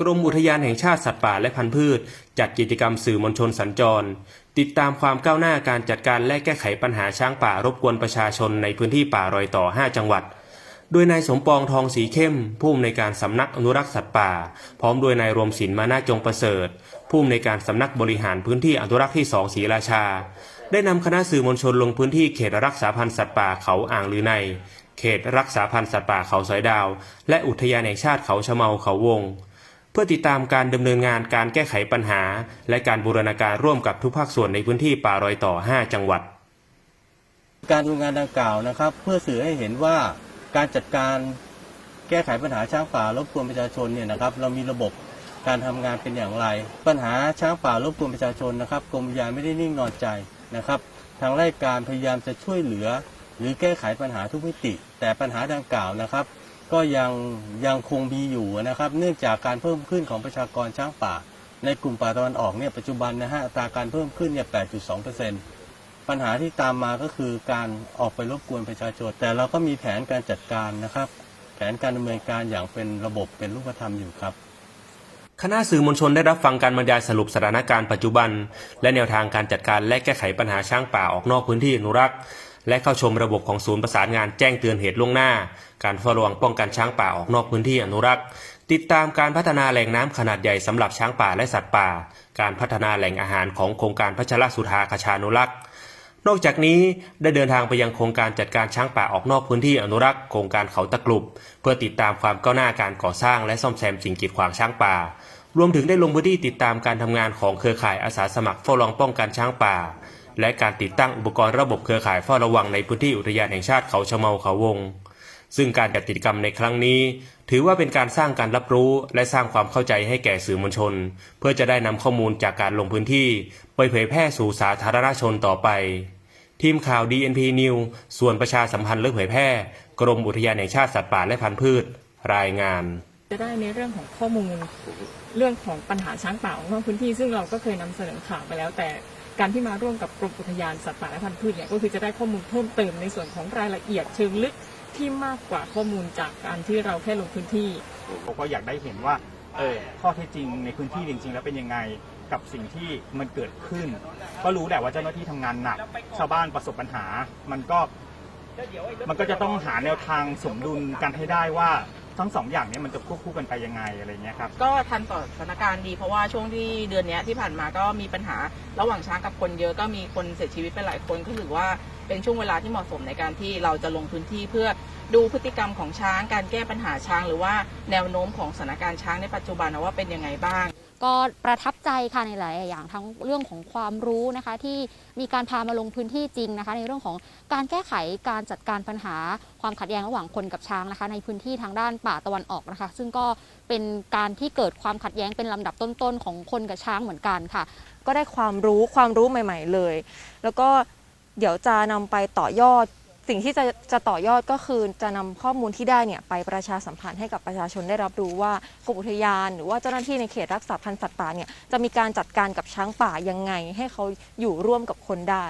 กรมอุทยานแห่งชาติสัตว์ป่าและพันธุ์พืช จัดกิจกรรมสื่อมวลชนสัญจร ติดตามความก้าวหน้าการจัดการและแก้ไขปัญหาช้างป่ารบกวนประชาชนในพื้นที่ป่ารอยต่อ 5 จังหวัด โดยนายสมปองทองสีเข้ม ผู้อำนวยการสำนักอนุรักษ์สัตว์ป่า พร้อมด้วยนายรวมศิลป์มานาจงประเสริฐ ผู้อำนวยการสำนักบริหารพื้นที่อนุรักษ์ที่2ศรีราชา ได้นำคณะสื่อมวลชนลงพื้นที่เขตรักษาพันธุ์สัตว์ป่าเขาอ่างลือในเขตรักษาพันธุ์สัตว์ป่าเขาสอยดาว และอุทยานแห่งชาติเขาชะเมาเขาวง เพื่อติดตามการดำเนินงานการแก้ไขปัญหา และการบูรณาการร่วมกับทุกภาคส่วนในพื้นที่ป่ารอยต่อ 5 จังหวัด การทำงานดังกล่าวนะครับ เพื่อสื่อให้เห็นว่าการจัดการแก้ไขปัญหาช้างป่ารบกวนประชาชนเนี่ยนะครับ เรามีระบบการทำงานเป็นอย่างไร ปัญหาช้างป่ารบกวนประชาชนนะครับกรมยานไม่ได้นิ่งนอนใจนะครับ ทางรายการพยายามจะช่วยเหลือ หรือแก้ไขปัญหาทุกมิติ แต่ปัญหาดังกล่าวนะครับ ก็ยังยังคงมีอยู่นะครับ เนื่องจากการเพิ่มขึ้นของประชากรช้างป่า ในกลุ่มป่าตะวันออกเนี่ยปัจจุบันนะฮะอัตราการเพิ่มขึ้นเนี่ย 8.2%ปัญหาที่ตามมาก็คือการออกไปรบกวนประชาชนแต่เราก็มีแผนการจัดการนะครับ แผนการดำเนินการอย่างเป็นระบบเป็นรูปธรรมอยู่ครับคณะสื่อมวลชนได้รับฟังการบรรยายสรุปสถานการณ์ปัจจุบัน และแนวทางการจัดการและแก้ไขปัญหาช้างป่าออกนอกพื้นที่อนุรักษ์ และเข้าชมระบบของศูนย์ประสานงานแจ้งเตือนเหตุล่วงหน้า การเฝ้าระวังป้องกันช้างป่าออกนอกพื้นที่อนุรักษ์ ติดตามการพัฒนาแหล่งน้ำขนาดใหญ่สำหรับช้างป่าและสัตว์ป่า การพัฒนาแหล่งอาหารของโครงการพัชรสุธาคชานุรักษ์นอกจากนี้ได้เดินทางไปยังโครงการจัดการช้างป่าออกนอกพื้นที่อนุรักษ์โครงการเขาตะกรุบเพื่อติดตามความก้าวหน้าการก่อสร้างและซ่อมแซมสิ่งกีดขวางช้างป่า รวมถึงได้ลงพื้นที่ติดตามการทำงานของเครือข่ายอาสาสมัครเฝ้าระวังป้องกันช้างป่า และการติดตั้งอุปกรณ์ระบบเครือข่ายเฝ้าระวังในพื้นที่อุทยานแห่งชาติเขาชะเมาเขาวง ซึ่งการจัดกิจกรรมในครั้งนี้ ถือว่าเป็นการสร้างการรับรู้และสร้างความเข้าใจให้แก่สื่อมวลชน เพื่อจะได้นำข้อมูลจากการลงพื้นที่ ไปเผยแพร่สู่สาธารณชนต่อไป ทีมข่าว DNP News ส่วนประชาสัมพันธ์และเผยแพร่ กรมอุทยานแห่งชาติสัตว์ป่าและพันธุ์พืช รายงานจะได้ในเรื่องของข้อมูลเรื่องของปัญหาช้างป่าออกนพื้นที่ซึ่งเราก็เคยนำเสนอข่าวไปแล้วแต่ การที่มาร่วมกับกรมอุทยานสัตว์ป่าและพันธุ์พืชเนี่ยก็คือจะได้ข้อมูลเพิ่มเติมในส่วนของรายละเอียดเชิงลึกที่มากกว่าข้อมูลจากการที่เราแค่ลงพื้นที่ ผมก็อยากได้เห็นว่าเออข้อเท็จจริงในพื้นที่จริง ๆ แล้วเป็นยังไงกับสิ่งที่มันเกิดขึ้น ก็รู้แหละว่าเจ้าหน้าที่ทำงานหนัก ชาวบ้านประสบปัญหา มันก็มันก็จะต้องหาแนวทางสมดุลกันให้ได้ว่า ทั้งสองอย่างเนี้มันจะควบคู่กันไปยังไงอะไรเงี้ยครับ ก็ทันต่อสถานการณ์ดีเพราะว่าช่วงที่เดือนเนี้ยที่ผ่านมาก็มีปัญหาระหว่างช้างกับคนเยอะก็มีคนเสียชีวิตไปหลายคนก็ถือว่า เป็นช่วงเวลาที่เหมาะสมในการที่เราจะลงพื้นที่เพื่อดูพฤติกรรมของช้าง การแก้ปัญหาช้าง หรือว่าแนวโน้มของสถานการณ์ช้างในปัจจุบันนะว่าเป็นยังไงบ้าง ก็ประทับใจค่ะในหลายๆอย่างทั้งเรื่องของความรู้นะคะ ที่มีการพามาลงพื้นที่จริงนะคะ ในเรื่องของการแก้ไขการจัดการปัญหาความขัดแย้งระหว่างคนกับช้างนะคะ ในพื้นที่ทางด้านป่าตะวันออกนะคะ ซึ่งก็เป็นการที่เกิดความขัดแย้งเป็นลำดับต้นๆของคนกับช้างเหมือนกันค่ะ ก็ได้ความรู้ความรู้ใหม่ ๆ เลย แล้วก็ เดี๋ยวจะนำไปต่อยอด สิ่งที่จะจะต่อยอดก็คือจะนำข้อมูลที่ได้เนี่ยไปประชาสัมพันธ์ให้กับประชาชนได้รับรู้ว่ากรมอุทยาน หรือว่าเจ้าหน้าที่ในเขตรักษาพันธุ์สัตว์ป่าเนี่ยจะมีการจัดการกับช้างป่ายังไง ให้เขาอยู่ร่วมกับคนได้